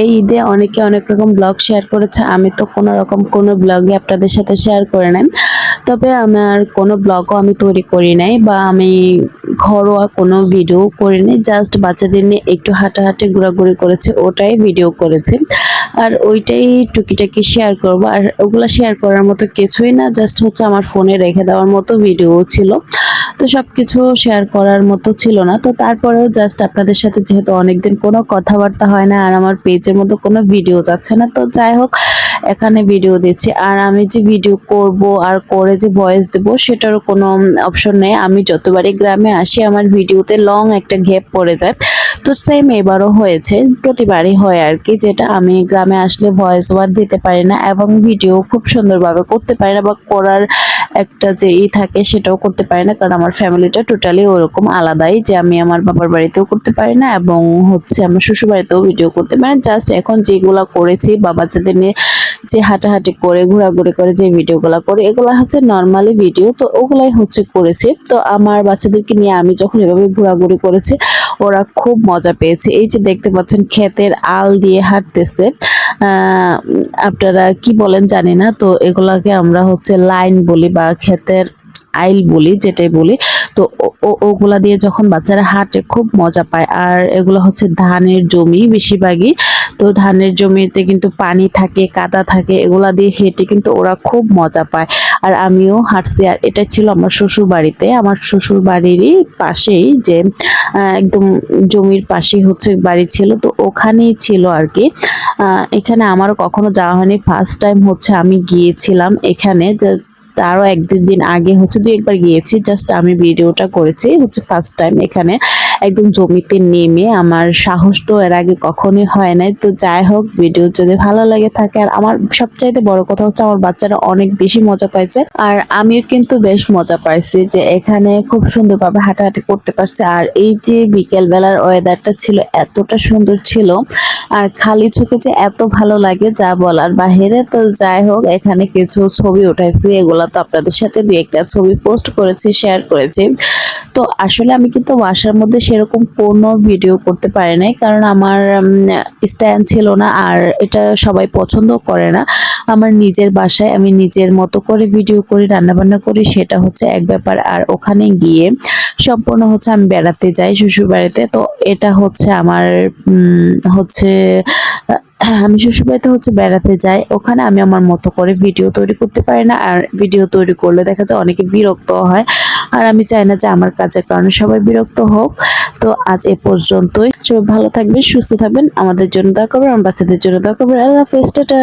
এই ঈদে অনেকে অনেক রকম ব্লগ শেয়ার করেছে। আমি তো কোনো রকম কোনো ব্লগে আপনাদের সাথে শেয়ার করে নেন। তবে আমার কোনো ব্লগও আমি তৈরি করি নাই বা আমি ঘরোয়া কোনো ভিডিও করিনি জাস্ট বাচ্চাদের নিয়ে একটু হাঁটাহাঁটি ঘোরাঘুরি করেছে, ওটাই ভিডিও করেছে। আর ওইটাই টুকিটাকি শেয়ার করব। আর ওগুলা শেয়ার করার মতো কিছুই না জাস্ট হচ্ছে আমার ফোনে রেখে দেওয়ার মতো ভিডিও ছিল। তো সব কিছু শেয়ার করার মতো ছিল না। তো তারপরেও জাস্ট আপনাদের সাথে যেহেতু অনেকদিন কোনো কথাবার্তা হয় না আর আমার পেজের মতো কোনো ভিডিও যাচ্ছে না, তো যাই হোক, এখানে ভিডিও দিচ্ছি। আর আমি যে ভিডিও করব আর করে যে ভয়েস দেব সেটারও কোনো অপশন নেই। আমি যতবারই গ্রামে আসি, আমার ভিডিওতে লং একটা গ্যাপ পড়ে যায়। তো সেম এবারও হয়েছে, প্রতিবারই হয় আর কি, যেটা আমি গ্রামে আসলে ভয়েস ওভার দিতে পারি না এবং ভিডিও খুব সুন্দরভাবে করতে পারি না বা করার একটা যে ই থাকে সেটাও করতে পারি না, কারণ আমার ফ্যামিলিটা টোটালি ওরকম আলাদাই যে আমি আমার বাবার বাড়িতেও করতে পারি না এবং হচ্ছে আমার শ্বশুর বাড়িতেও ভিডিও করতে পারি না জাস্ট এখন যেগুলা করেছি বা বাচ্চাদের নিয়ে যে হাঁটাহাঁটি করে, ঘোরাঘুরি করে, যে ভিডিওগুলো করে, এগুলো হচ্ছে নর্মালি ভিডিও তো ওগুলাই হচ্ছে করেছি। তো আমার বাচ্চাদেরকে নিয়ে আমি যখন এভাবে ঘোরাঘুরি করেছি, ওরা খুব মজা পেয়েছে। এই যে দেখতে পাচ্ছেন, ক্ষেতের আল দিয়ে হাঁটতেছে। আপনারা কি বলেন জানি না, তো এগুলাকে আমরা হচ্ছে লাইন বলি বা ক্ষেতের আইল বলি, যেটাই বলি, তো ওগুলা দিয়ে যখন বাচ্চারা হাঁটে খুব মজা পায়। আর এগুলো হচ্ছে ধানের জমি বেশিরভাগই তো ধানের জমিতে কিন্তু পানি থাকে, কাদা থাকে, এগুলা দিয়ে হেঁটে কিন্তু ওরা খুব মজা পায়। আর আমিও হাঁটছি, আর এটা ছিল আমার শ্বশুর বাড়িতে। আমার শ্বশুর বাড়িরই পাশেই যে একদম জমির পাশেই হচ্ছে বাড়ি ছিল, তো ওখানেই ছিল আর কি। এখানে আমারও কখনো যাওয়া হয়নি। ফার্স্ট টাইম হচ্ছে আমি গিয়েছিলাম এখানে। যে, তারও একদিন, দিন আগে হচ্ছে দুই একবার গিয়েছি। জাস্ট আমি ভিডিওটা করেছি হচ্ছে ফার্স্ট টাইম এখানে। একদম জমিতে নেমে আমার সাহস তো এর আগে কখনোই হয় নাই। তো যাই হোক ভিডিও যদি ভালো লাগে থাকে, আর আমার সবচাইতে বড় কথা হচ্ছে আমার বাচ্চারা অনেক বেশি মজা পাইছে। আর আমিও কিন্তু বেশ মজা পাইছি যে এখানে খুব সুন্দরভাবে হাঁটাহাঁটি করতে পারছে। আর এই যে বিকেল বেলার ওয়েদারটা ছিল, এতটা সুন্দর ছিল, আর খালি চোখে যে এত ভালো লাগে, যা বলার বাহিরে। তো যাই হোক, এখানে কিছু ছবি উঠাইছি, এগুলা তো আপনাদের সাথে দুই একটা ছবি পোস্ট করেছি শেয়ার করেছি। তো আসলে আমি কিন্তু বাসার মধ্যে সেরকম কোনো ভিডিও করতে পারি নাই, কারণ আমার স্ট্যান্ড ছিল না আর এটা সবাই পছন্দ করে না। আমার নিজের বাসায় আমি নিজের মতো করে ভিডিও করি, রান্নাবান্না করি, সেটা হচ্ছে এক ব্যাপার। আর ওখানে গিয়ে সম্পূর্ণ হচ্ছে আমি বেড়াতে যাই শ্বশুর বাড়িতে তো এটা হচ্ছে আমার হচ্ছে আমি শ্বশুরবাড়িতে হচ্ছে বেড়াতে যাই। ওখানে আমি আমার মতো করে ভিডিও তৈরি করতে পারি না। আর ভিডিও তৈরি করলে দেখা যায় অনেকে বিরক্ত হয়। আর আমি চাই না যে আমার কাজের কারণে সবাই বিরক্ত হোক। তো আজ এ পর্যন্তই। সবাই ভালো থাকবেন, সুস্থ থাকবেন। আমাদের জন্য দোয়া করবেন, আমার বাচ্চাদের জন্য দোয়া করবেন। আল্লাহ হাফেজ, টাটা।